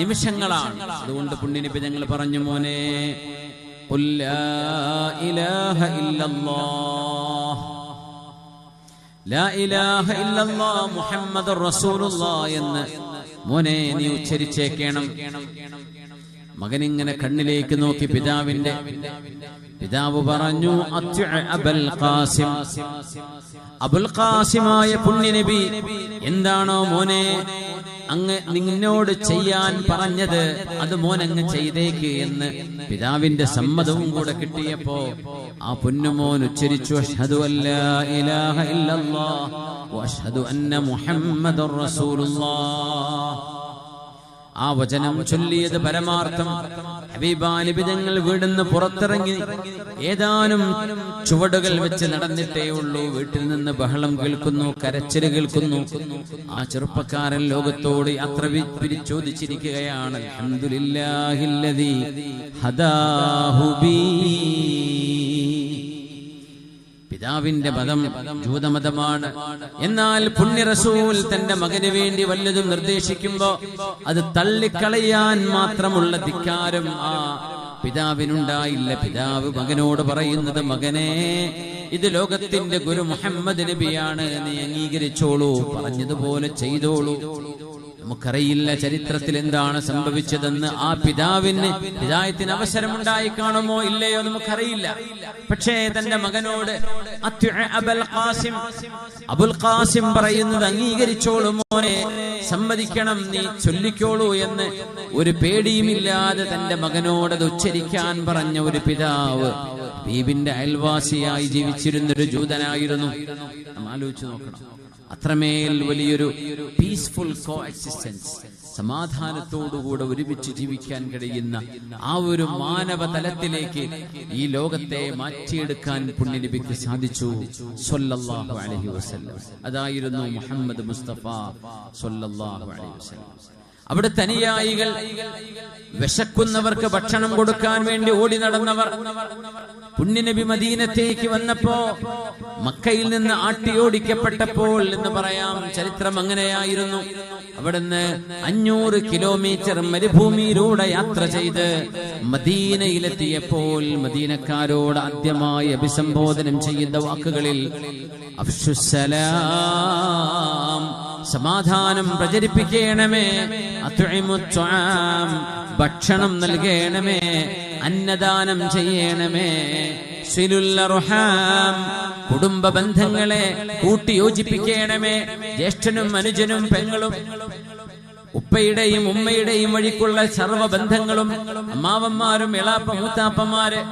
നിമിഷങ്ങളാണ്. അതുകൊണ്ട് പുണ്യനിപ്പി ഞങ്ങൾ പറഞ്ഞു മോനെ മുഹമ്മദ് എന്ന് മോനെ നീ ഉച്ചരിച്ചേക്കണം. മകനിങ്ങനെ കണ്ണിലേക്ക് നോക്കി പിതാവിന്റെ പിതാവ് പറഞ്ഞു അബൽ ഖാസിം. അബുൽ ഖാസിമായ പുണ്യനബി എന്താണോ മോനെ അങ്ങ് നിന്നോട് ചെയ്യാൻ പറഞ്ഞത് അത് മോൻ അങ്ങ് ചെയ്തേക്ക് എന്ന് പിതാവിന്റെ സമ്മതവും കൂടെ കിട്ടിയപ്പോ ആ പൊന്നുമോൻ ഉച്ചരിച്ചു ഇലാഹ ഇല്ലല്ലാഹ് അന്ന ആ വചനം ചൊല്ലിയത് പരമാർത്ഥം ഹബീബാലിബിതങ്ങൾ വീടുന്ന് പുറത്തിറങ്ങി ഏതാനും ചുവടുകൾ വെച്ച് നടന്നിട്ടേ ഉള്ളൂ. വീട്ടിൽ നിന്ന് ബഹളം കേൾക്കുന്നു കരച്ചിൽ കേൾക്കുന്നു. ആ ചെറുപ്പക്കാരൻ ലോകത്തോട് അത്ര ചോദിച്ചിരിക്കുകയാണ് പിരിച്ചോദിച്ചിരിക്കുകയാണ് ഹദാഹുബീ പിതാവിന്റെ മതം ജൂതമതമാണ്. എന്നാൽ പുണ്യ റസൂൽ തന്റെ മകന് വേണ്ടി വല്ലതും നിർദ്ദേശിക്കുമ്പോ അത് തള്ളിക്കളയാൻ മാത്രമുള്ള ധിക്കാരം ആ പിതാവിനുണ്ടായില്ല. പിതാവ് മകനോട് പറയുന്നത് മകനെ ഇത് ലോകത്തിന്റെ ഗുരു മുഹമ്മദ് നബിയാണ്. നീ അംഗീകരിച്ചോളൂ പറഞ്ഞതുപോലെ ചെയ്തോളൂ. നമുക്കറിയില്ല ചരിത്രത്തിൽ എന്താണ് സംഭവിച്ചതെന്ന് ആ പിതാവിന് ഹിദായത്തിന് അവസരമുണ്ടായി കാണുമോ ഇല്ലയോ നമുക്കറിയില്ല. പക്ഷേ തന്റെ മകനോട് അബുൽ ഖാസിം പറയുന്നത് അംഗീകരിച്ചോളൂ മോനെ സമ്മതിക്കണം നീ ചൊല്ലിക്കോളൂ എന്ന് ഒരു പേടിയുമില്ലാതെ തന്റെ മകനോടത് ഉച്ചരിക്കാൻ പറഞ്ഞ ഒരു പിതാവ് ബീബിന്റെ അയൽവാസിയായി ജീവിച്ചിരുന്നൊരു ജൂതനായിരുന്നു. ആലോചിച്ച് നോക്കണം. അത്രമേൽ വലിയൊരു പീസ്ഫുൾ കോ എക്സിസ്റ്റൻസ് സമാധാനത്തോടുകൂടെ ഒരുമിച്ച് ജീവിക്കാൻ കഴിയുന്ന ആ ഒരു മാനവ തലത്തിലേക്ക് ഈ ലോകത്തെ മാറ്റിയെടുക്കാൻ പുണ്യനബിക്ക് സാധിച്ചു. അതായിരുന്നു മുഹമ്മദ് മുസ്തഫ അവിടെ തനിയായികൾ വിശക്കുന്നവർക്ക് ഭക്ഷണം കൊടുക്കാൻ വേണ്ടി ഓടി നടന്നവർ. പുണ്യനബി മദീനത്തേക്ക് വന്നപ്പോ മക്കയിൽ നിന്ന് ആട്ടിയോടിക്കപ്പെട്ടപ്പോൾ എന്ന് പറയാം. ചരിത്രം അങ്ങനെയായിരുന്നു. അവിടുന്ന് അഞ്ഞൂറ് കിലോമീറ്റർ മരുഭൂമിയിലൂടെ യാത്ര ചെയ്ത് മദീനയിലെത്തിയപ്പോൾ മദീനക്കാരോട് ആദ്യമായി അഭിസംബോധനം ചെയ്യുന്ന വാക്കുകളിൽ അഫ്ഷുസലാം സമാധാനം പ്രചരിപ്പിക്കണമേ. അത്വഇമുത്ത്വാം ഭക്ഷണം നൽകണമേ. അന്നദാനം ചെയ്യണമേ. കുടുംബ ബന്ധങ്ങളെ കൂട്ടിയോജിപ്പിക്കണമേ. ജ്യേഷ്ഠനും അനുജനും പെങ്ങളും ഉപ്പയുടെയും ഉമ്മയുടെയും വഴിക്കുള്ള സർവബന്ധങ്ങളും അമ്മാവന്മാരും ഇളാപ്പ മൂത്താപ്പന്മാര്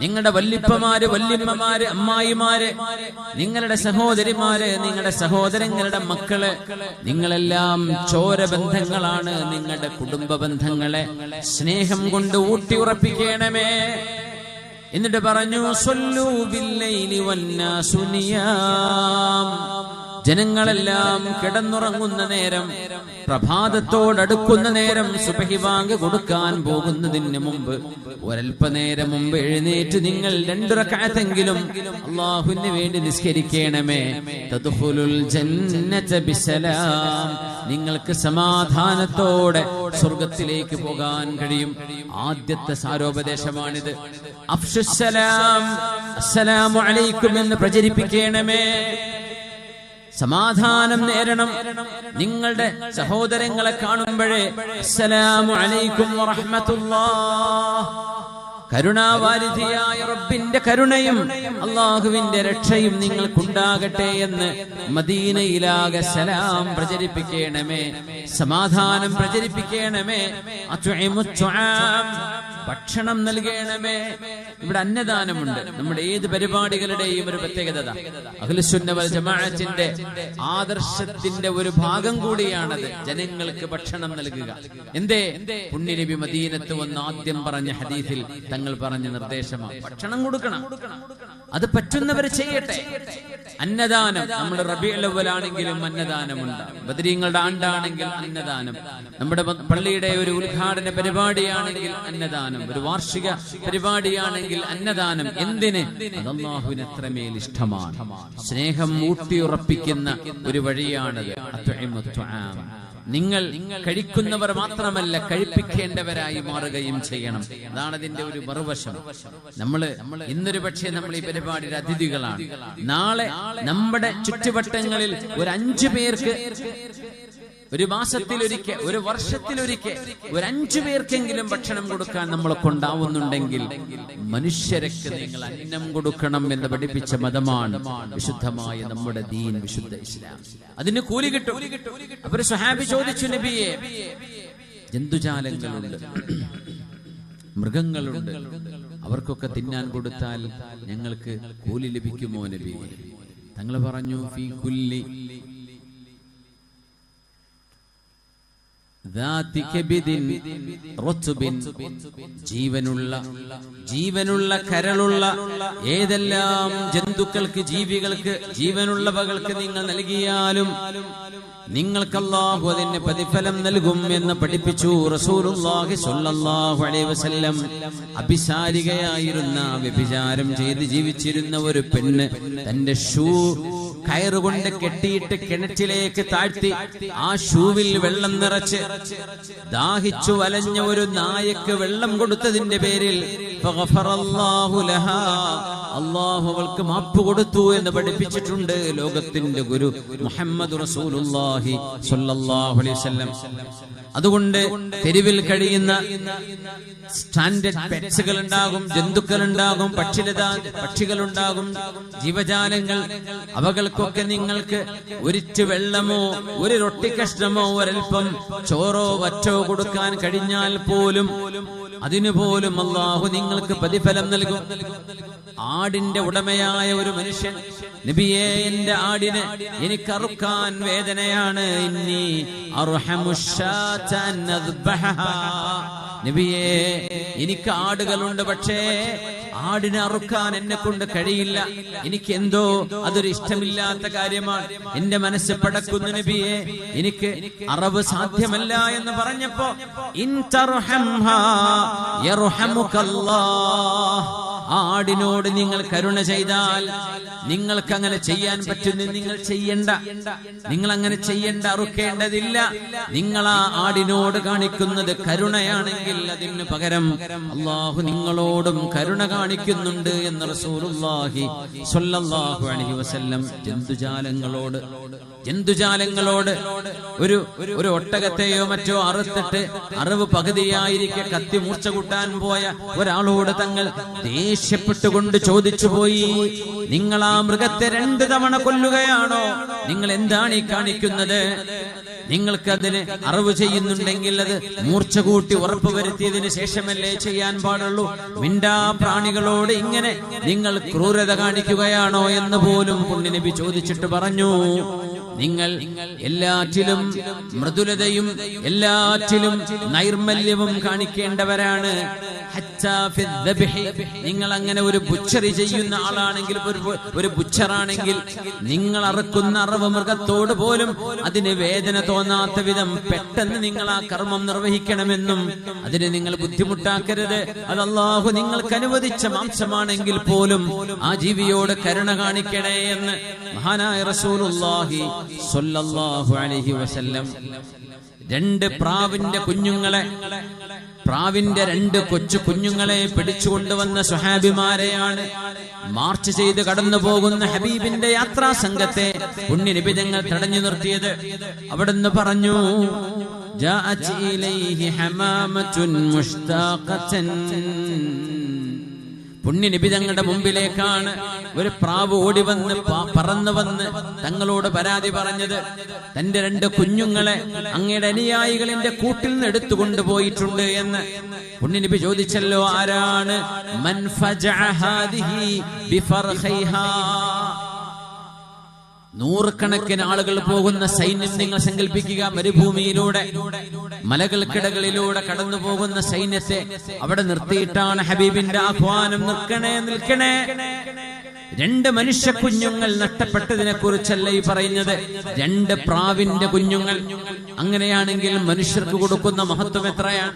നിങ്ങളുടെ വല്ലിപ്പമാര് വല്യമ്മമാര് അമ്മായിമാര് നിങ്ങളുടെ സഹോദരിമാര് നിങ്ങളുടെ സഹോദരങ്ങളുടെ മക്കൾ നിങ്ങളെല്ലാം ചോര ബന്ധങ്ങളാണ് നിങ്ങളുടെ കുടുംബ ബന്ധങ്ങളെ സ്നേഹം കൊണ്ട് ഊട്ടി ഉറപ്പിക്കണമേ എന്നിട്ട് പറഞ്ഞു "സ്വല്ലൂ ബില്ലൈലി വന്ന നിയാം." ജനങ്ങളെല്ലാം കിടന്നുറങ്ങുന്ന നേരം പ്രഭാതത്തോടടുക്കുന്ന നേരം സുബഹിവാങ്ക് കൊടുക്കാൻ പോകുന്നതിന് മുമ്പ് ഒരൽപ്പനേരം മുമ്പ് എഴുന്നേറ്റ് നിങ്ങൾ രണ്ടുറക്കാത്തെങ്കിലും അള്ളാഹുവിന് വേണ്ടി നിസ്കരിക്കണമേ. തതുഹുലുൽ ജന്നത ബിസലാം നിങ്ങൾക്ക് സമാധാനത്തോടെ സ്വർഗത്തിലേക്ക് പോകാൻ കഴിയും. ആദ്യത്തെ സാരോപദേശമാണിത്. അഫ്ഷുസലാം അസ്സലാമു അലൈക്കും എന്ന് പ്രചരിപ്പിക്കണമേ. സമാധാനം നേരണം. നിങ്ങളുടെ സഹോദരങ്ങളെ കാണുമ്പോഴേ അസ്സലാമു അലൈക്കും വറഹ്മത്തുള്ളാ കരുണാവാരിധിയായ റബ്ബിന്റെ കരുണയും അള്ളാഹുവിന്റെ രക്ഷയും നിങ്ങൾക്കുണ്ടാകട്ടെ എന്ന് മദീനയിലാകെ സലാം പ്രചരിപ്പിക്കണമേ. സമാധാനം പ്രചരിപ്പിക്കണമേ. അത്വഇമുത്ത്വാം. ഭക്ഷണം നൽകണമേ. ഇവിടെ അന്നദാനമുണ്ട്. നമ്മുടെ ഏത് പരിപാടികളുടെയും ഒരു പ്രത്യേകത അഖിലുസുന്ന വൽ ജമാഅത്തിന്റെ ആദർശത്തിന്റെ ഒരു ഭാഗം കൂടിയാണത് ജനങ്ങൾക്ക് ഭക്ഷണം നൽകുക. എന്തേ? പുണ്യനബി മദീനത്ത് വന്ന് ആദ്യം പറഞ്ഞ ഹദീസിൽ തങ്ങൾ പറഞ്ഞ നിർദ്ദേശമാണ്. ഭക്ഷണം കൊടുക്കണം. അത് പറ്റുന്നവർ ചെയ്യട്ടെ. അന്നദാനം. നമ്മൾ റബിഅലവലാണെങ്കിലും അന്നദാനമുണ്ട്. ബദരീങ്ങളുടെ ആണ്ടാണെങ്കിൽ അന്നദാനം. നമ്മുടെ പള്ളിയുടെ ഒരു ഉദ്ഘാടന പരിപാടിയാണെങ്കിൽ അന്നദാനം. ഒരു വാർഷിക പരിപാടിയാണെങ്കിൽ അന്നദാനം എന്തിന്? അതല്ലാഹുവിന് എത്രമേൽ ഇഷ്ടമാണ്. സ്നേഹം ഊട്ടിയുറപ്പിക്കുന്ന ഒരു വഴിയാണത്. നിങ്ങൾ കഴിക്കുന്നവർ മാത്രമല്ല കഴിപ്പിക്കേണ്ടവരായി മാറുകയും ചെയ്യണം. അതാണ് അതിന്റെ ഒരു മറുവശം. നമ്മൾ ഇന്നൊരു പക്ഷേ നമ്മൾ ഈ പരിപാടിയുടെ അതിഥികളാണ്. നാളെ നമ്മുടെ ചുറ്റുവട്ടങ്ങളിൽ ഒരു അഞ്ചു പേർക്ക് ഒരു മാസത്തിലൊരിക്കൽ ഒരു വർഷത്തിലൊരിക്കൽ ഒരു അഞ്ചു പേർക്കെങ്കിലും ഭക്ഷണം കൊടുക്കാൻ നമ്മളെ കൊണ്ടാവുന്നുണ്ടെങ്കിൽ മനുഷ്യരക്ക് നിങ്ങൾ അന്നം കൊടുക്കണം എന്ന് പഠിപ്പിച്ച മതമാണ് വിശുദ്ധമായ നമ്മുടെ ദീൻ വിശുദ്ധ ഇസ്ലാം. അതിന് കൂലി കിട്ടും. അപ്പൊ സ്വഹാബി ചോദിച്ചു നബിയെ ജന്തുജാലങ്ങളുണ്ട് മൃഗങ്ങളുണ്ട്. അവർക്കൊക്കെ തിന്നാൻ കൊടുത്താൽ ഞങ്ങൾക്ക് കൂലി ലഭിക്കുമോ നബിയെ? തങ്ങൾ പറഞ്ഞു ഫീ കുല്ലി ജീവനുള്ള ജീവനുള്ള കരളുള്ള ഏതെല്ലാം ജന്തുക്കൾക്ക് ജീവികൾക്ക് ജീവനുള്ളവകൾക്ക് നിങ്ങൾ നൽകിയാലും നിങ്ങൾക്ക് അല്ലാഹു അതിന് പ്രതിഫലം നൽകും എന്ന് പഠിപ്പിച്ചു റസൂലുള്ളാഹി സ്വല്ലല്ലാഹു അലൈഹി വസല്ലം. അഭിസാരികയായിരുന്ന വ്യഭിചാരം ചെയ്ത് ജീവിച്ചിരുന്ന ഒരു പെണ്ണ് തന്റെ ഷൂ കയറുകൊണ്ട് കെട്ടിയിട്ട് കിണറ്റിലേക്ക് താഴ്ത്തി ആ ഷൂവിൽ വെള്ളം നിറച്ച് ദാഹിച്ചു വലഞ്ഞ ഒരു നായക്ക് വെള്ളം കൊടുത്തതിന്റെ പേരിൽ. അള്ളാഹു അവൾക്ക് മാപ്പ് കൊടുത്തു എന്ന് പഠിപ്പിച്ചിട്ടുണ്ട് ലോകത്തിന്റെ ഗുരു മുഹമ്മദ് റസൂലുള്ളാഹി സല്ലല്ലാഹു അലൈഹി വസല്ലം അതുകൊണ്ട് തെരുവിൽ കഴിയുന്ന സ്റ്റാൻഡേർഡ് പെറ്റ്സുകൾ ഉണ്ടാകും ജന്തുക്കൾ ഉണ്ടാകും പക്ഷിലതാ പക്ഷികളുണ്ടാകും. ജീവജാലങ്ങൾ അവകൾക്കൊക്കെ നിങ്ങൾക്ക് ഒരിറ്റ് വെള്ളമോ ഒരു റൊട്ടി കഷ്ണമോ ഒരൽപ്പം ചോറോ വറ്റോ കൊടുക്കാൻ കഴിഞ്ഞാൽ പോലും അതിനു പോലും അള്ളാഹു നിങ്ങൾക്ക് പ്രതിഫലം നൽകും. ആടിന്റെ ഉടമയായ ഒരു മനുഷ്യൻ നബിയെ എന്റെ ആടിനെ എനിക്ക് അറുക്കാൻ വേദനയാണ്. അദ്ബഹഹാ. നബിയെ എനിക്ക് ആടുകളുണ്ട് പക്ഷേ ആടിനെ അറുക്കാൻ എന്നെ കൊണ്ട് കഴിയില്ല. എനിക്ക് എന്തോ അതൊരു ഇഷ്ടമില്ലാത്ത കാര്യമാണ്. എന്റെ മനസ്സ് പടക്കുന്ന നബിയെ എനിക്ക് അറവ് സാധ്യമല്ല എന്ന് പറഞ്ഞപ്പോ ഇൻ തർഹംഹാ യർഹമുകല്ലാഹ്. ആടിനോട് നിങ്ങൾ കരുണ ചെയ്താൽ നിങ്ങൾക്ക് അങ്ങനെ ചെയ്യാൻ പറ്റുന്ന നിങ്ങൾ ചെയ്യണ്ട. നിങ്ങൾ അങ്ങനെ ചെയ്യേണ്ട അറുക്കേണ്ടതില്ല. നിങ്ങൾ ആ ആടിനോട് കാണിക്കുന്നത് കരുണയാണെങ്കിൽ അതിന് പകരം അള്ളാഹു നിങ്ങളോടും കരുണ കാണിക്കുന്നുണ്ട് എന്ന് റസൂലുള്ളാഹി സ്വല്ലല്ലാഹു അലൈഹി വസല്ലം ജന്തുജാലങ്ങളോട് ജന്തുജാലങ്ങളോട് ഒരു ഒരു ഒട്ടകത്തെയോ മറ്റോ അറുത്തിട്ട് അറിവ് പകുതിയായിരിക്കെ കത്തി മൂർച്ച കൂട്ടാൻ പോയ ഒരാളോട് തങ്ങൾ ദേഷ്യപ്പെട്ടുകൊണ്ട് ചോദിച്ചു പോയി നിങ്ങൾ ആ മൃഗത്തെ രണ്ട് തവണ കൊല്ലുകയാണോ? നിങ്ങൾ എന്താണ് ഈ കാണിക്കുന്നത്? നിങ്ങൾക്ക് അതിന് അറിവ് ചെയ്യുന്നുണ്ടെങ്കിൽ അത് മൂർച്ച കൂട്ടി ഉറപ്പ് വരുത്തിയതിന് ശേഷമല്ലേ ചെയ്യാൻ പാടുള്ളൂ? മിണ്ടാ പ്രാണികളോട് ഇങ്ങനെ നിങ്ങൾ ക്രൂരത കാണിക്കുകയാണോ എന്ന് പോലും പുണ്യനബി ചോദിച്ചിട്ട് പറഞ്ഞു. നിങ്ങൾ എല്ലാറ്റിലും മൃദുലതയും എല്ലാറ്റിലും നൈർമല്യവും കാണിക്കേണ്ടവരാണ്. നിങ്ങൾ അങ്ങനെ ഒരു ബുച്ചറി ചെയ്യുന്ന ആളാണെങ്കിൽ ഒരു ബുച്ചറാണെങ്കിൽ നിങ്ങൾ അറുക്കുന്ന അറവ് മൃഗത്തോട് പോലും അതിന് വേദന തോന്നാത്ത വിധം പെട്ടെന്ന് നിങ്ങൾ ആ കർമ്മം നിർവഹിക്കണമെന്നും അതിന് നിങ്ങൾ ബുദ്ധിമുട്ടാക്കരുത്. അത് അള്ളാഹു നിങ്ങൾക്ക് അനുവദിച്ച മാംസമാണെങ്കിൽ പോലും ആ ജീവിയോട് കരുണ കാണിക്കണേ എന്ന് മഹാനായ റസൂലുള്ളാഹി സ്വല്ലല്ലാഹു അലൈഹി വസല്ലം രണ്ട് പ്രാവിന്റെ കുഞ്ഞുങ്ങളെ പ്രാവിന്റെ രണ്ട് കൊച്ചു കുഞ്ഞുങ്ങളെ പിടിച്ചുകൊണ്ടുവന്ന സുഹാബിമാരെയാണ് മാർച്ച് ചെയ്ത് കടന്നു പോകുന്ന ഹബീബിന്റെ യാത്രാ സംഘത്തെ പുണ്യനിബിതങ്ങൾ തടഞ്ഞു നിർത്തിയത് അവിടുന്ന് പറഞ്ഞു جاءت إليه حمامة مشتاقة പുണ്യനബി തങ്ങളുടെ മുമ്പിലേക്കാണ് ഒരു പ്രാവ് ഓടി വന്ന് പറന്നു വന്ന് തങ്ങളോട് പരാതി പറഞ്ഞത്. തന്റെ രണ്ട് കുഞ്ഞുങ്ങളെ അങ്ങയുടെ അനുയായികൾ എന്റെ കൂട്ടിൽ നിന്ന് എടുത്തുകൊണ്ട് പോയിട്ടുണ്ട് എന്ന്. പുണ്യനബി ചോദിച്ചല്ലോ ആരാണ്? നൂറുകണക്കിന് ആളുകൾ പോകുന്ന സൈന്യം നിങ്ങൾ സങ്കല്പിക്കുക മരുഭൂമിയിലൂടെ മലകൾക്കിടകളിലൂടെ കടന്നു പോകുന്ന സൈന്യത്തെ അവിടെ നിർത്തിയിട്ടാണ് ഹബീബിന്റെ ആഹ്വാനം. നിൽക്കണേ നിൽക്കണേ. രണ്ട് മനുഷ്യ കുഞ്ഞുങ്ങൾ നഷ്ടപ്പെട്ടതിനെ കുറിച്ചല്ല ഈ പറയുന്നത്. രണ്ട് പ്രാവിന്റെ കുഞ്ഞുങ്ങൾ. അങ്ങനെയാണെങ്കിൽ മനുഷ്യർക്ക് കൊടുക്കുന്ന മഹത്വം എത്രയാണ്?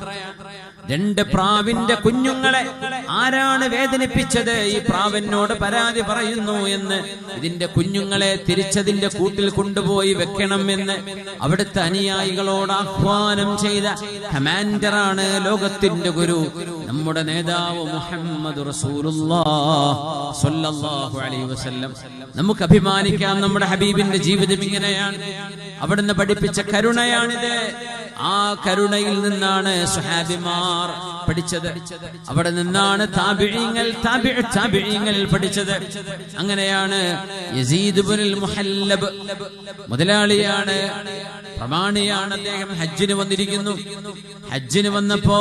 രണ്ട് പ്രാവിന്റെ കുഞ്ഞുങ്ങളെ ആരാണ് വേദനിപ്പിച്ചത്? ഈ പ്രാവിനോട് പരാതി പറയുന്നു എന്ന് ഇതിന്റെ കുഞ്ഞുങ്ങളെ തിരിച്ചതിന്റെ കൂട്ടിൽ കൊണ്ടുപോയി വെക്കണം എന്ന് അവിടുത്തെ അനുയായികളോട് ആഹ്വാനം ചെയ്ത കമാൻഡറാണ് ലോകത്തിന്റെ ഗുരു. നമ്മുടെ നേതാവ് മുഹമ്മദ് വസല്ലം. നമുക്ക് അഭിമാനിക്കാം നമ്മുടെ ഹബീബിന്റെ ജീവിതം ഇങ്ങനെയാണ്. അവിടുന്ന് പഠിപ്പിച്ച കരുണയാണിത്. ആ കരുണയിൽ നിന്നാണ് സുഹാബിമാർ പഠിച്ചത്. അവിടെ നിന്നാണ് താബിഴിങ്ങൽ താബിഴിങ്ങൽ പഠിച്ചത്. അങ്ങനെയാണ് മുഹല്ലബ് മുതലാളിയാണ് പ്രമാണിയാണ് അദ്ദേഹം ഹജ്ജിന് വന്നിരിക്കുന്നു. ഹജ്ജിന് വന്നപ്പോ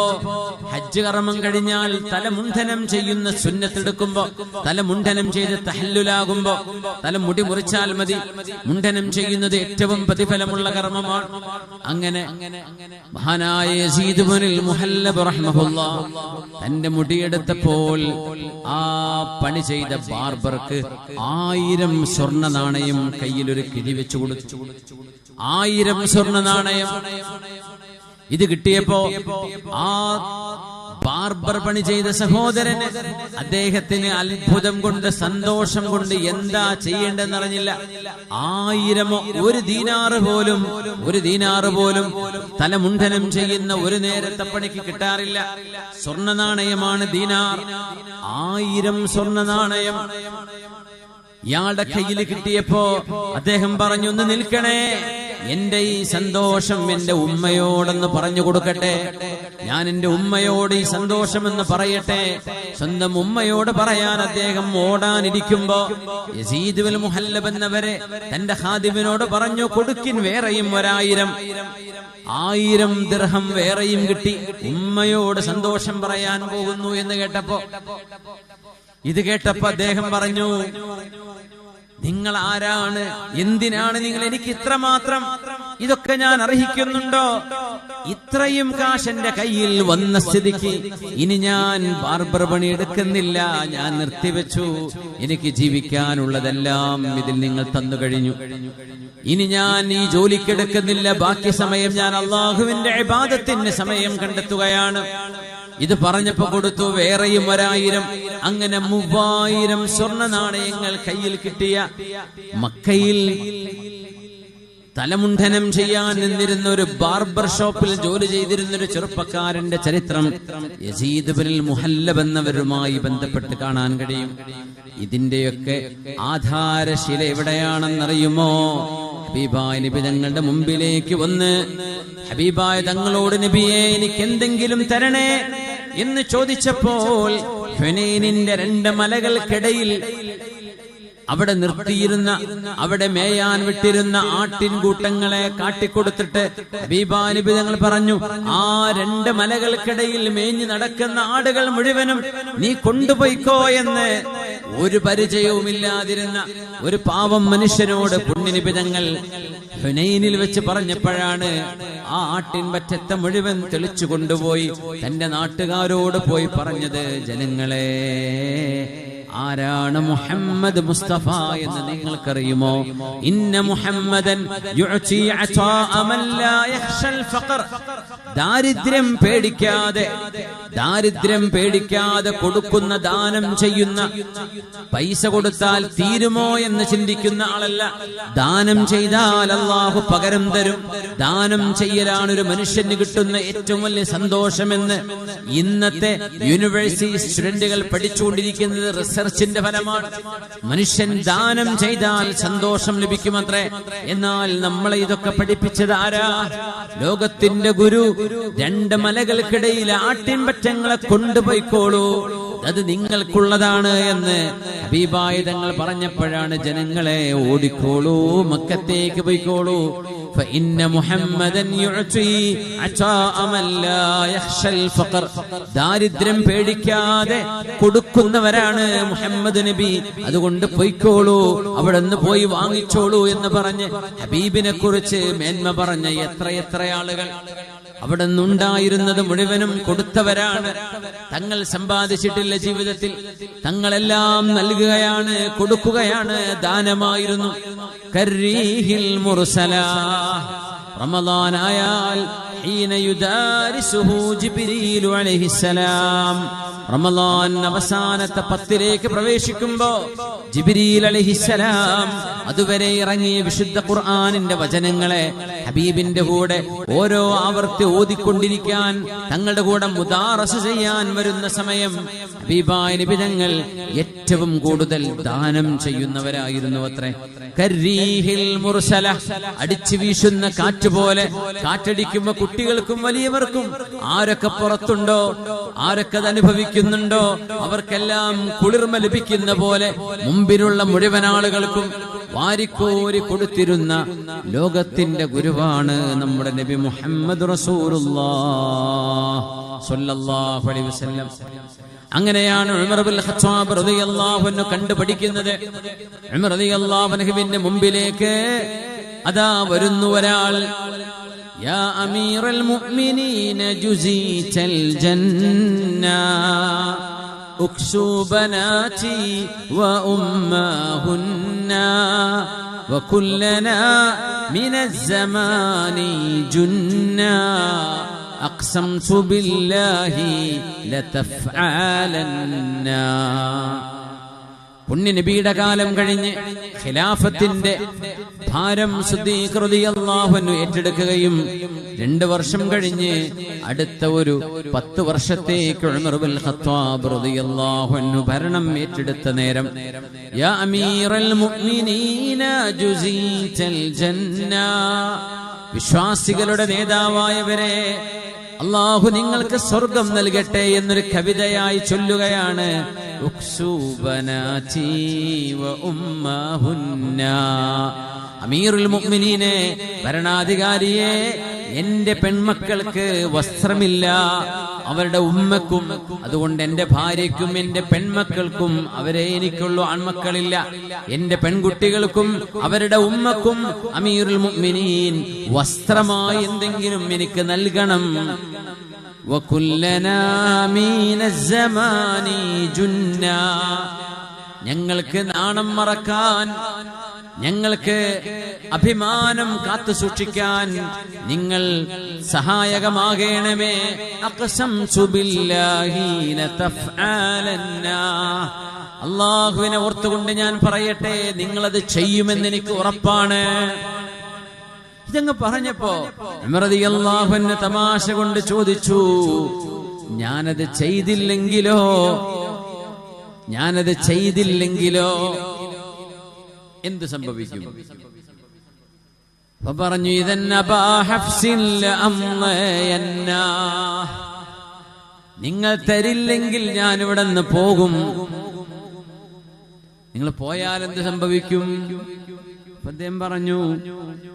ഹജ്ജ് കർമ്മം കഴിഞ്ഞാൽ തലമുണ്ഠനം ചെയ്യുന്ന സുന്നത്തെടുക്കുമ്പോ തലമുണ്ഠനം ചെയ്ത് തഹല്ലുലാകുമ്പോ തല മുടി മുറിച്ചാൽ മതി. മുണ്ഠനം ചെയ്യുന്നത് ഏറ്റവും പ്രതിഫലമുള്ള കർമ്മമാണ്. അങ്ങനെ മഹാനായ തന്റെ മുടിയെടുത്തപ്പോൾ ആ പണി ചെയ്ത ബാർബർക്ക് ആയിരം സ്വർണ നാണയം കയ്യിൽ ഒരു കിഴി വെച്ചു കൊടുത്തു. ആയിരം സ്വർണ നാണയം. ഇത് കിട്ടിയപ്പോ ആ ബാർബർ പണി ചെയ്ത സഹോദരന് അദ്ദേഹത്തിന് അത്ഭുതം കൊണ്ട് സന്തോഷം കൊണ്ട് എന്താ ചെയ്യേണ്ടെന്ന് അറിഞ്ഞില്ല ആയിരമോ ഒരു ദീനാറ് പോലും ഒരു ദീനാറ് പോലും തലമുണ്ഠനം ചെയ്യുന്ന ഒരു നേരത്തെ പണിക്ക് കിട്ടാറില്ല. സ്വർണ നാണയമാണ് ദീനാർ. ആയിരം സ്വർണ നാണയം ഇയാളുടെ കയ്യിൽ കിട്ടിയപ്പോ അദ്ദേഹം പറഞ്ഞു ഒന്ന് നിൽക്കണേ. എന്റെ ഈ സന്തോഷം എന്റെ ഉമ്മയോടെന്ന് പറഞ്ഞു കൊടുക്കട്ടെ. ഞാൻ എന്റെ ഉമ്മയോട് ഈ സന്തോഷം എന്ന് പറയട്ടെ. സ്വന്തം ഉമ്മയോട് പറയാൻ അദ്ദേഹം ഓടാനിരിക്കുമ്പോ യസീദ് ബിൻ മുഹല്ലബ് എന്നവരെ തന്റെ ഹാദിബിനോട് പറഞ്ഞു കൊടുക്കിൻ വേറെയും ഒരായിരം. ആയിരം ദിർഹം വേറെയും കിട്ടി. ഉമ്മയോട് സന്തോഷം പറയാൻ പോകുന്നു എന്ന് കേട്ടപ്പോ. ഇത് കേട്ടപ്പോ അദ്ദേഹം പറഞ്ഞു നിങ്ങൾ ആരാണ് എന്തിനാണ് നിങ്ങൾ എനിക്ക് ഇത്രമാത്രം ഇതൊക്കെ ഞാൻ അർഹിക്കുന്നുണ്ടോ? ഇത്രയും കാശന്റെ കയ്യിൽ വന്ന സ്ഥിതിക്ക് ഇനി ഞാൻ ബാർബർ പണി എടുക്കുന്നില്ല. ഞാൻ നിർത്തിവെച്ചു. എനിക്ക് ജീവിക്കാനുള്ളതെല്ലാം ഇതിൽ നിങ്ങൾ തന്നു കഴിഞ്ഞു. ഇനി ഞാൻ ഈ ജോലിക്കെടുക്കുന്നില്ല. ബാക്കി സമയം ഞാൻ അള്ളാഹുവിന്റെ ഇബാദത്തിന് സമയം കണ്ടെത്തുകയാണ്. ഇത് പറഞ്ഞപ്പോ കൊടുത്തു വേറെയും ഒരായിരം. അങ്ങനെ മൂവായിരം സ്വർണ നാണയങ്ങൾ കയ്യിൽ കിട്ടിയ മക്കയിൽ തലമുണ്ഠനം ചെയ്യാൻ നിന്നിരുന്ന ഒരു ബാർബർ ഷോപ്പിൽ ജോലി ചെയ്തിരുന്ന ഒരു ചെറുപ്പക്കാരന്റെ ചരിത്രം യസീദ് ബിൻ മുഹല്ലബ് എന്നവരുമായി ബന്ധപ്പെട്ട് കാണാൻ കഴിയും. ഇതിന്റെയൊക്കെ ആധാരശില എവിടെയാണെന്നറിയുമോ? ഹബീബായ നബി തങ്ങളുടെ മുമ്പിലേക്ക് വന്ന് ഹബീബായ തങ്ങളോട് നബിയെ എനിക്ക് എന്തെങ്കിലും തരണേ? എന്ന് ചോദിച്ചപ്പോൾ ഹുനൈനിന്റെ രണ്ട് മലകൾക്കിടയിൽ അവിടെ നിർത്തിയിരുന്ന അവിടെ മേയാൻ വിട്ടിരുന്ന ആട്ടിൻകൂട്ടങ്ങളെ കാട്ടിക്കൊടുത്തിട്ട് ഹബീബാനിബി ഞങ്ങൾ പറഞ്ഞു ആ രണ്ട് മലകൾക്കിടയിൽ മേഞ്ഞു നടക്കുന്ന ആടുകൾ മുഴുവനും നീ കൊണ്ടുപോയിക്കോ എന്ന് ഒരു പരിചയവുമില്ലാതിരുന്ന ഒരു പാവം മനുഷ്യനോട് പുണ്യനിപിതങ്ങൾ ഹുനൈനിൽ വെച്ച് പറഞ്ഞപ്പോഴാണ് ആ ആട്ടിൻ പറ്റത്തെ മുഴുവൻ തെളിച്ചു കൊണ്ടുപോയി തന്റെ നാട്ടുകാരോട് പോയി പറഞ്ഞത് ജനങ്ങളെ ആരാണ് മുഹമ്മദ് മുസ്തഫ എന്ന് നിങ്ങൾക്കറിയുമോ? ഇന്ന മുഹമ്മദൻ ദാരിദ്ര്യം പേടിക്കാതെ ദാരിദ്ര്യം പേടിക്കാതെ കൊടുക്കുന്ന ദാനം ചെയ്യുന്ന പൈസ കൊടുത്താൽ തീരുമോ എന്ന് ചിന്തിക്കുന്ന ആളല്ല. ദാനം ചെയ്താൽ അള്ളാഹു പകരം തരും. ദാനം ചെയ്യലാണ് ഒരു മനുഷ്യന് കിട്ടുന്ന ഏറ്റവും വലിയ സന്തോഷമെന്ന് ഇന്നത്തെ യൂണിവേഴ്സിറ്റി സ്റ്റുഡന്റുകൾ പഠിച്ചുകൊണ്ടിരിക്കുന്നത് റിസർച്ചിന്റെ ഫലമാണ്. മനുഷ്യൻ ദാനം ചെയ്താൽ സന്തോഷം ലഭിക്കുമത്രേ. എന്നാൽ നമ്മളെ ഇതൊക്കെ പഠിപ്പിച്ചത് ആരാ? ലോകത്തിന്റെ ഗുരു രണ്ട് മലകൾക്കിടയിൽ ആട്ടിൻപറ്റങ്ങളെ കൊണ്ടുപോയിക്കോളൂ. അത് നിങ്ങൾക്കുള്ളതാണ് എന്ന് ഹബീബായ തങ്ങൾ പറഞ്ഞപ്പോഴാണ് ജനങ്ങളെ ഓടിക്കോളൂ മക്കത്തേക്ക് പോയിക്കോളൂ. ദാരിദ്ര്യം പേടിക്കാതെ കൊടുക്കുന്നവരാണ് മുഹമ്മദ് നബി. അതുകൊണ്ട് പൊയ്ക്കോളൂ അവിടെ നിന്ന് പോയി വാങ്ങിച്ചോളൂ എന്ന് പറഞ്ഞ് ഹബീബിനെ കുറിച്ച് മേന്മ പറഞ്ഞ എത്ര ആളുകൾ. അവിടെ നിന്നുണ്ടായിരുന്നത് മുഴുവനും കൊടുത്തവരാണ്. തങ്ങൾ സമ്പാദിച്ചിട്ടില്ല ജീവിതത്തിൽ. തങ്ങളെല്ലാം നൽകുകയാണ് കൊടുക്കുകയാണ് ദാനമായിരുന്നു. കരീഹിൽ മുർസല. അലൈഹിസ്സലാം. റമദാൻ അവസാനത്തെ പത്തിലേക്ക് പ്രവേശിക്കുമ്പോ ജിബിരിൽ അലഹിസലാം അതുവരെ ഇറങ്ങിയ വിശുദ്ധ ഖുർആാനിന്റെ വചനങ്ങളെ ഹബീബിന്റെ കൂടെ ഓരോ ആവർത്തി ഓതിക്കൊണ്ടിരിക്കാൻ തങ്ങളുടെ കൂടെ മുദാറസ് ചെയ്യാൻ വരുന്ന സമയം ഹബീബായ നിബിതങ്ങൾ ഏറ്റവും കൂടുതൽ ദാനം ചെയ്യുന്നവരായിരുന്നു അത്രേ. മുർസല. അടിച്ചു വീശുന്ന കാറ്റ് പോലെ കാറ്റടിക്കുമ്പോ കുട്ടികൾക്കും വലിയവർക്കും ആരൊക്കെ പുറത്തുണ്ടോ ആരൊക്കെ അത് അനുഭവിക്കുന്നുണ്ടോ അവർക്കെല്ലാം കുളിർമ ലഭിക്കുന്ന പോലെ മുമ്പിലുള്ള മുഴുവൻ ആളുകൾക്കും വാരിക്കോരി കൊടുത്തിരുന്ന ലോകത്തിന്റെ ഗുരുവാണ് നമ്മുടെ നബി മുഹമ്മദ് റസൂറുല്ലാ സ്വല്ലല്ലാഹു അലൈഹി ബിൻ ഖത്താബ് റളിയല്ലാഹു അൻഹു കണ്ടുപഠിക്കുന്നത് ഉമർ റളിയല്ലാഹു അൻഹുവിന്റെ മുമ്പിലേക്ക് അതാ വരുന്നു ഒരാൾ يا أمير المؤمنين جزيت الجنة أكسوا بناتي وأماهن وكلنا من الزمان جنا أقسمت بالله لتفعلن പുണ്യ നബിയുടെ കാലം കഴിഞ്ഞ് ഖിലാഫത്തിന്റെ ഭാരം അള്ളാഹുനു ഏറ്റെടുക്കുകയും രണ്ടു വർഷം കഴിഞ്ഞ് അടുത്ത ഒരു പത്ത് വർഷത്തേക്ക് ഉമറുൽ ഖത്താബ് റളിയല്ലാഹു ഭരണം ഏറ്റെടുത്ത നേരം യാ അമീറൽ മുഅ്മിനീന ജുസീതൽ ജന്ന വിശ്വാസികളുടെ നേതാവായവരെ അള്ളാഹു നിങ്ങൾക്ക് സ്വർഗം നൽകട്ടെ എന്നൊരു കവിതയായി ചൊല്ലുകയാണ്. അമീറുൽ മുഅ്മിനീനെ ഭരണാധികാരിയെ എന്റെ പെൺമക്കൾക്ക് വസ്ത്രമില്ല. അവരുടെ ഉമ്മക്കും അതുകൊണ്ട് എന്റെ ഭാര്യയ്ക്കും എന്റെ പെൺമക്കൾക്കും അവരെ എനിക്കുള്ള ആൺമക്കളില്ല. എന്റെ പെൺകുട്ടികൾക്കും അവരുടെ ഉമ്മക്കും അമീറുൽ മുഅ്മിനീൻ വസ്ത്രമായി എന്തെങ്കിലും എനിക്ക് നൽകണം. ജുന്ന. ഞങ്ങൾക്ക് നാണം മറക്കാൻ ഞങ്ങൾക്ക് അഭിമാനം കാത്തു സൂക്ഷിക്കാൻ നിങ്ങൾ സഹായകമാകേണമേ. അക്സം അള്ളാഹുവിനെ ഓർത്തുകൊണ്ട് ഞാൻ പറയട്ടെ നിങ്ങളത് ചെയ്യുമെന്ന് എനിക്ക് ഉറപ്പാണ്. ഇതങ്ങ് പറഞ്ഞപ്പോ അള്ളാഹുവിന് തമാശ കൊണ്ട് ചോദിച്ചു ഞാനത് ചെയ്തില്ലെങ്കിലോ? ഞാനത് ചെയ്തില്ലെങ്കിലോ? എന്ത് സംഭവിക്കും? പറഞ്ഞു ഇതന്നെ നിങ്ങൾ തരില്ലെങ്കിൽ ഞാൻ ഇവിടെ നിന്ന് പോകും. നിങ്ങൾ പോയാൽ എന്ത് സംഭവിക്കും? അദ്ദേഹം പറഞ്ഞു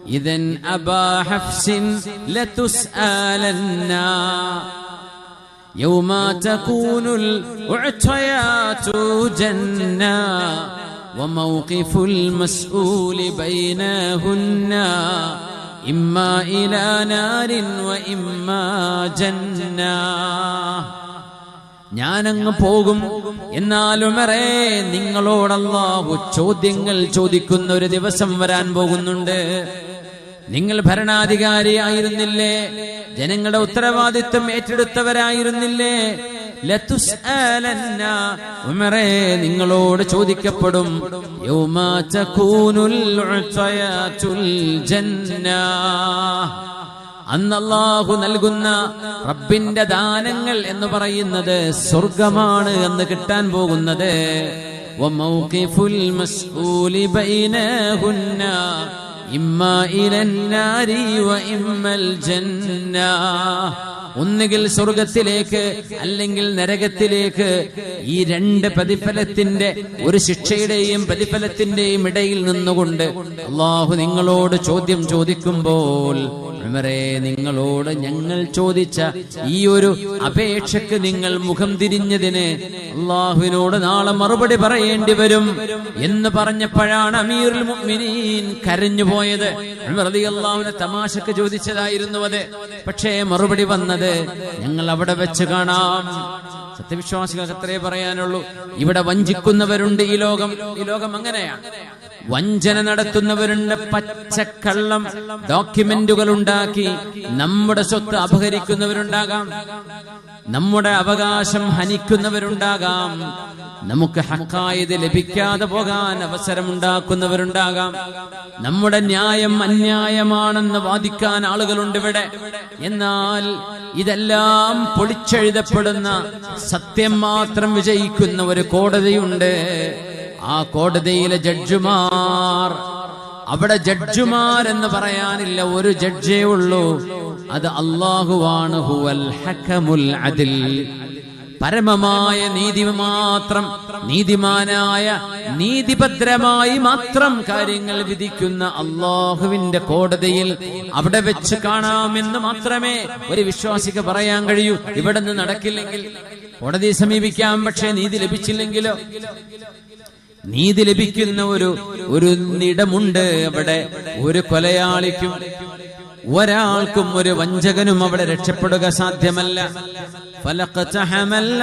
ഇതൻ അബാഹിൻ യൗമാ തകൂനുൽ وموقف المسؤول بينهن إما إلى نار وإما جنة ഞാനങ്ങ് പോകും എന്നാലുമറേ നിങ്ങളോടല്ലാഹു ചോദ്യങ്ങൾ ചോദിക്കുന്ന ഒരു ദിവസം വരാൻ പോകുന്നുണ്ട് നിങ്ങൾ ഭരണാധികാരിയായിരുന്നില്ലേ ജനങ്ങളുടെ ഉത്തരവാദിത്വം ഏറ്റെടുത്തവരായിരുന്നില്ലേ ഉമറേ നിങ്ങളോട് ചോദിക്കപ്പെടും. അന്നല്ലാഹു നൽകുന്ന റബ്ബിന്റെ ദാനങ്ങൾ എന്ന് പറയുന്നത് സ്വർഗമാണ് എന്ന് കിട്ടാൻ പോകുന്നത്. ഇമ്മ മസ്ഊലി ബൈനഹുന്ന. ഇമ്മൽ ഇലന്നാരി ജന്ന. ഒന്നുകിൽ സ്വർഗത്തിലേക്ക് അല്ലെങ്കിൽ നരകത്തിലേക്ക്. ഈ രണ്ട് പ്രതിഫലത്തിന്റെ ഒരു ശിക്ഷയുടെയും പ്രതിഫലത്തിന്റെയും ഇടയിൽ നിന്നുകൊണ്ട് അള്ളാഹു നിങ്ങളോട് ചോദ്യം ചോദിക്കുമ്പോൾ നിങ്ങളോട് ഞങ്ങൾ ചോദിച്ച ഈ ഒരു അപേക്ഷക്ക് നിങ്ങൾ മുഖം തിരിഞ്ഞതിന് അള്ളാഹുവിനോട് നാളെ മറുപടി പറയേണ്ടി വരും എന്ന് പറഞ്ഞപ്പോഴാണ് അമീറുൽ മുഅ്മിനീൻ കരഞ്ഞു പോയത് തമാശക്ക് ചോദിച്ചതായിരുന്നു അത്. പക്ഷേ മറുപടി വന്നത് ഞങ്ങൾ അവിടെ വെച്ച് കാണാം. സത്യവിശ്വാസികൾക്ക് അത്രേ പറയാനുള്ളൂ. ഇവിടെ വഞ്ചിക്കുന്നവരുണ്ട് ഈ ലോകം. ഈ ലോകം അങ്ങനെയാണ്. വഞ്ചന നടത്തുന്നവരുടെ പച്ചക്കള്ളം ഡോക്യുമെന്റുകൾ ഉണ്ടാക്കി നമ്മുടെ സ്വത്ത് അപഹരിക്കുന്നവരുണ്ടാകാം നമ്മുടെ അവകാശം ഹനിക്കുന്നവരുണ്ടാകാം നമുക്ക് ഹക്കായത് ലഭിക്കാതെ പോകാൻ അവസരമുണ്ടാക്കുന്നവരുണ്ടാകാം നമ്മുടെ ന്യായം അന്യായമാണെന്ന് വാദിക്കാൻ ആളുകളുണ്ട് ഇവിടെ. എന്നാൽ ഇതെല്ലാം പൊളിച്ചെഴുതപ്പെടുന്ന സത്യം മാത്രം വിജയിക്കുന്ന ഒരു കോടതിയുണ്ട്. ആ കോടതിയിലെ ജഡ്ജുമാർ. അവിടെ ജഡ്ജുമാർ എന്ന് പറയാനില്ല ഒരു ജഡ്ജേ ഉള്ളൂ. അത് അള്ളാഹുവാണ് ഹുവൽ പരമമായ നീതി മാത്രം നീതിമാനായ നീതിഭദ്രമായി മാത്രം കാര്യങ്ങൾ വിധിക്കുന്ന അള്ളാഹുവിന്റെ കോടതിയിൽ അവിടെ വെച്ച് കാണാമെന്ന് മാത്രമേ ഒരു വിശ്വാസിക്ക് പറയാൻ കഴിയൂ. ഇവിടെ നിന്ന് നടക്കില്ലെങ്കിൽ കോടതിയെ സമീപിക്കാം പക്ഷേ നീതി ലഭിച്ചില്ലെങ്കിലോ? നീതി ലഭിക്കുന്ന ഒരു ഒരു നിടമുണ്ട് അവിടെ. ഒരു കൊലയാളിക്കും ഒരാൾക്കും ഒരു വഞ്ചകനും അവിടെ രക്ഷപ്പെടുക സാധ്യമല്ല. ഫലക്കച്ചഹമല്ല